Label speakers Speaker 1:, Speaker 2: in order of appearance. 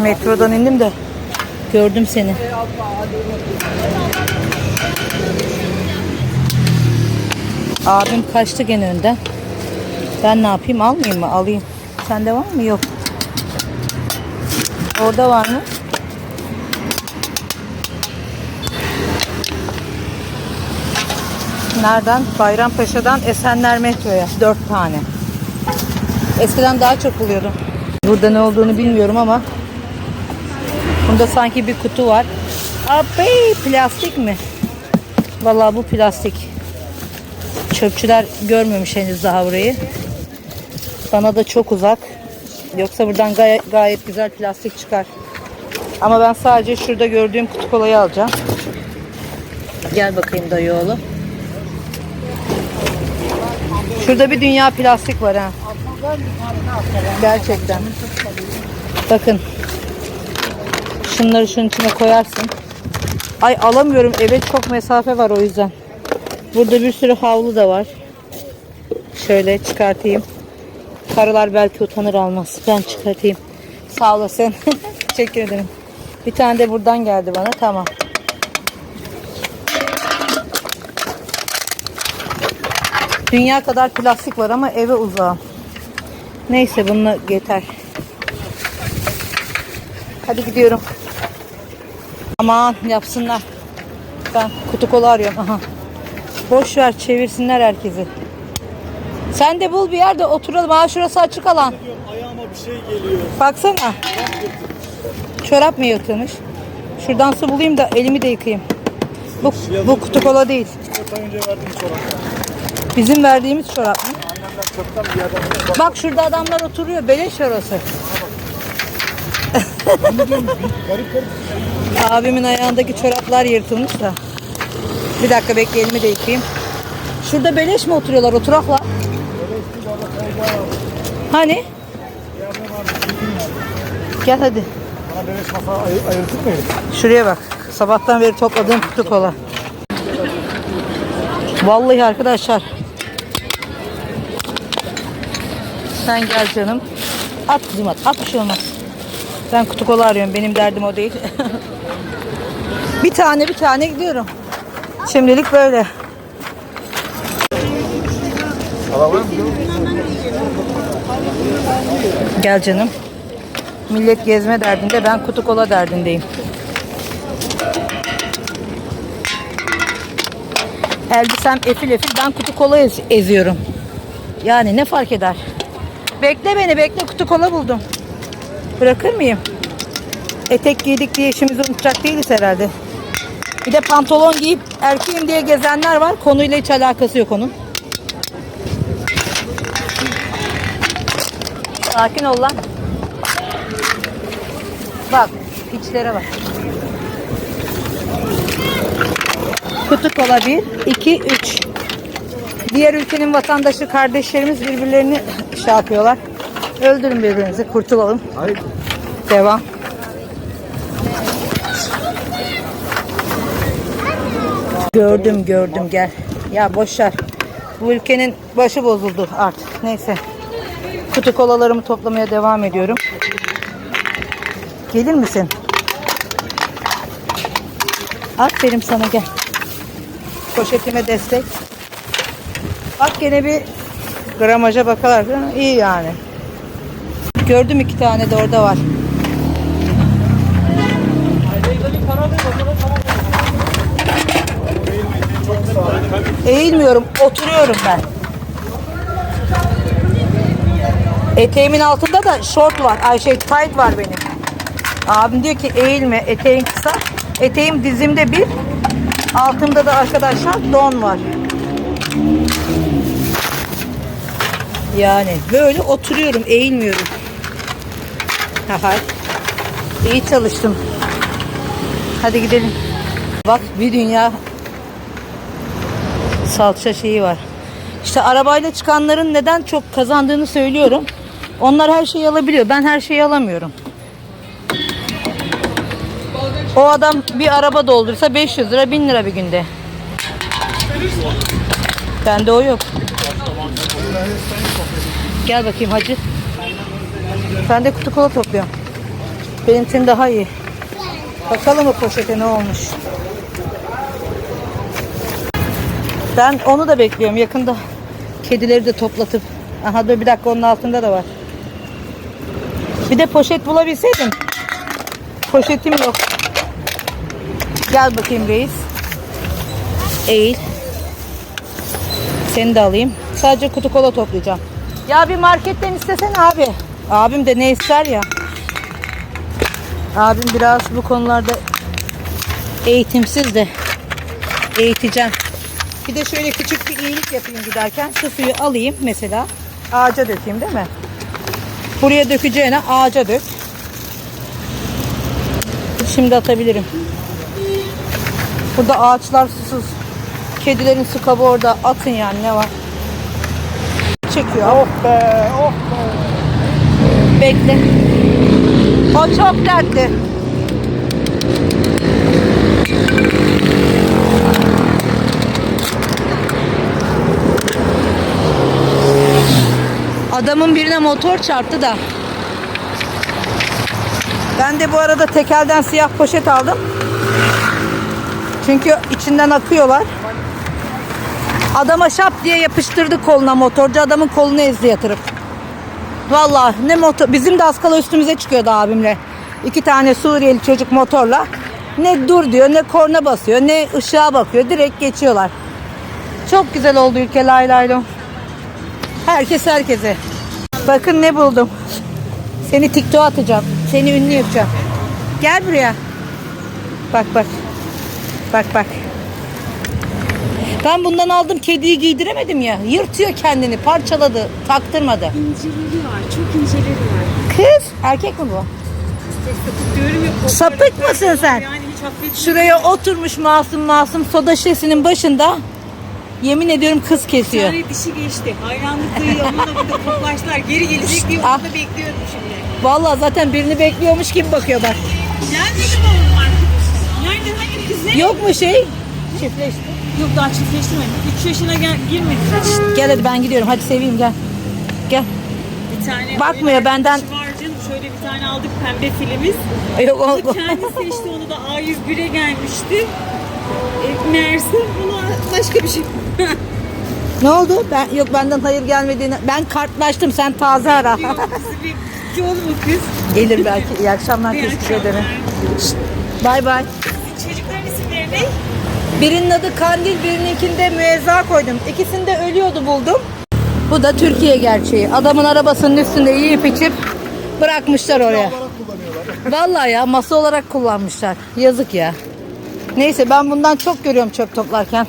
Speaker 1: Metrodan indim de gördüm seni. Abim kaçtı gene önden. Ben ne yapayım almayayım mı? Alayım. Sende var mı? Yok. Orada var mı? Nereden? Bayrampaşa'dan Esenler metroya. Dört tane. Eskiden daha çok buluyordum. Burada ne olduğunu bilmiyorum ama bunda sanki bir kutu var. Abi plastik mi? Vallahi bu plastik. Çöpçüler görmemiş henüz daha burayı. Bana da çok uzak. Yoksa buradan gayet, gayet güzel plastik çıkar. Ama ben sadece şurada gördüğüm kutu kolayı alacağım. Gel bakayım dayı oğlu. Şurada bir dünya plastik var ha. Gerçekten. Bakın. Şunları şunun içine koyarsın. Ay alamıyorum. Eve çok mesafe var o yüzden. Burada bir sürü havlu da var. Şöyle çıkartayım. Karılar belki utanır almaz. Ben çıkartayım. Sağ olasın. Teşekkür ederim. Bir tane de buradan geldi bana. Tamam. Dünya kadar plastik var ama eve uzağım. Neyse bununla yeter. Hadi gidiyorum. Aman yapsınlar. Ben kutu kola arıyorum. Aha. Boş ver çevirsinler herkesi. Sen de bul bir yerde oturalım. Aa şurası açık alan.
Speaker 2: Ayağıma bir şey geliyor.
Speaker 1: Baksana. Çorap mı yırtılmış? Şuradan su bulayım da elimi de yıkayayım. Bu, bu kutu kola değil.
Speaker 2: 4 ay önce verdiğim çoraplar.
Speaker 1: Bizim verdiğimiz çorap mı?
Speaker 2: Çöpten bir yerden bak.
Speaker 1: Şurada adamlar oturuyor. Beleş orası. Abimin ayağındaki çoraplar yırtılmış da. Bir dakika bekle elimi de yıkayayım. Şurada beleş mi oturuyorlar oturaklar? Hani? Gel hadi. Şuraya bak. Sabahtan beri topladığım kutu kola. Vallahi arkadaşlar. Sen gel canım. At kızım at. At bir şey olmaz. Ben kutu kola arıyorum. Benim derdim o değil. bir tane bir tane gidiyorum. Şimdilik böyle. Gel canım. Millet gezme derdinde ben kutu kola derdindeyim. Elbisem efil efil ben kutu kola ez- eziyorum. Yani ne fark eder? Bekle beni bekle kutu kola buldum. Bırakır mıyım? Etek giydik diye işimizi unutacak değiliz herhalde. Bir de pantolon giyip erkeğim diye gezenler var. Konuyla hiç alakası yok onun. Sakin ol lan. Bak, piçlere bak. Kutu kola 1, 2, 3. Diğer ülkenin vatandaşı kardeşlerimiz birbirlerini şey yapıyorlar. Öldürün birbirinizi, kurtulalım.
Speaker 2: Hayır.
Speaker 1: Devam. Gördüm gördüm gel. Ya boş ver. Bu ülkenin başı bozuldu artık. Neyse. Kutu kolalarımı toplamaya devam ediyorum. Gelir misin? Aferin sana gel. Poşetime destek. Bak gene bir gramaja bakalar. İyi yani. Gördüm iki tane de orada var. Eğilmiyorum, oturuyorum ben. Eteğimin altında da şort var. Ay şey tight var benim. Abim diyor ki eğilme, eteğin kısa. Eteğim dizimde bir. Altımda da arkadaşlar don var. Yani böyle oturuyorum, eğilmiyorum. Haha. İyi çalıştım. Hadi gidelim. Bak bir dünya salça şeyi var. İşte arabayla çıkanların neden çok kazandığını söylüyorum. Onlar her şeyi alabiliyor. Ben her şeyi alamıyorum. O adam bir araba doldursa 500 lira 1000 lira bir günde. Bende o yok. Gel bakayım hacı. Ben de kutu kola topluyorum. Benimkin daha iyi. Bakalım o poşete ne olmuş. Ben onu da bekliyorum. Yakında kedileri de toplatıp. Aha dur bir dakika onun altında da var. Bir de poşet bulabilseydim. Poşetim yok. Gel bakayım reis. Eğil. Seni de alayım. Sadece kutu kola toplayacağım. Ya bir marketten istesene abi. Abim de ne ister ya. Abim biraz bu konularda eğitimsiz de eğiteceğim. Bir de şöyle küçük bir iyilik yapayım giderken. Şu suyu alayım mesela. Ağaca dökeyim değil mi? Buraya dökeceğine ağaca dök. Şimdi atabilirim. Burada ağaçlar susuz. Kedilerin su kabı orada. Atın yani ne var. Çekiyor.
Speaker 2: Oh be, oh be.
Speaker 1: Bekle. O çok dertli. Adamın birine motor çarptı da. Ben de bu arada tekelden siyah poşet aldım. Çünkü içinden akıyorlar. Adama şap diye yapıştırdı koluna motorcu. Adamın kolunu ezdi yatırıp. Vallahi ne motor bizim de az kala üstümüze çıkıyordu abimle. İki tane Suriyeli çocuk motorla. Ne dur diyor ne korna basıyor ne ışığa bakıyor direkt geçiyorlar. Çok güzel oldu ülke lay lay. Herkes herkese. Bakın ne buldum. Seni TikTok'a atacağım. Seni ünlü yapacağım. Gel buraya. Bak bak. Bak bak. Ben bundan aldım kediyi giydiremedim ya. Yırtıyor kendini parçaladı taktırmadı.
Speaker 3: İnceleri var. Çok inceleri var.
Speaker 1: Kız erkek mi bu?
Speaker 3: Sapık diyorum ya.
Speaker 1: Sapık mısın sen?
Speaker 3: Yani hiç affetmiyorum.
Speaker 1: Şuraya oturmuş masum masum soda şişesinin başında. Yemin ediyorum kız
Speaker 3: Bir
Speaker 1: kesiyor.
Speaker 3: tane dişi geçti. Hayranlıkları onunla burada koklaştılar. Geri gelecek diye
Speaker 1: Ah.
Speaker 3: onu bekliyorum şimdi.
Speaker 1: Vallahi zaten birini bekliyormuş gibi bakıyor bak.
Speaker 3: Gelmedi mi oğlum arkadaş? Nerede? Hangi kız ne?
Speaker 1: Yok mu şey? Çiftleşti.
Speaker 3: Yok daha çiftleştirmedi. 3 yaşına gel girmedi.
Speaker 1: Gel hadi ben gidiyorum. Hadi seveyim gel. Gel.
Speaker 3: Bir tane
Speaker 1: Bakmıyor
Speaker 3: öyle
Speaker 1: benden.
Speaker 3: canım. Şöyle bir tane aldık pembe filimiz.
Speaker 1: Yok o-
Speaker 3: kendisi işte onu da A101'e gelmişti. E, meğerse buna başka bir şey.
Speaker 1: Ne oldu? Ben yok benden hayır gelmediğini. Ben kartlaştım. Sen taze ara.
Speaker 3: Bizi bir yol mu kız?
Speaker 1: Gelir belki. İyi akşamlar.
Speaker 3: İyi
Speaker 1: Teşekkür
Speaker 3: akşamlar.
Speaker 1: ederim. Bay bay.
Speaker 3: Çocukların isimleri ne?
Speaker 1: Birinin adı Kandil, birininkinde Müezza koydum. İkisinde ölüyordu buldum. Bu da Türkiye gerçeği. Adamın arabasının üstünde yiyip içip bırakmışlar oraya. Vallahi ya masa olarak kullanmışlar. Yazık ya. Neyse ben bundan çok görüyorum çöp toplarken.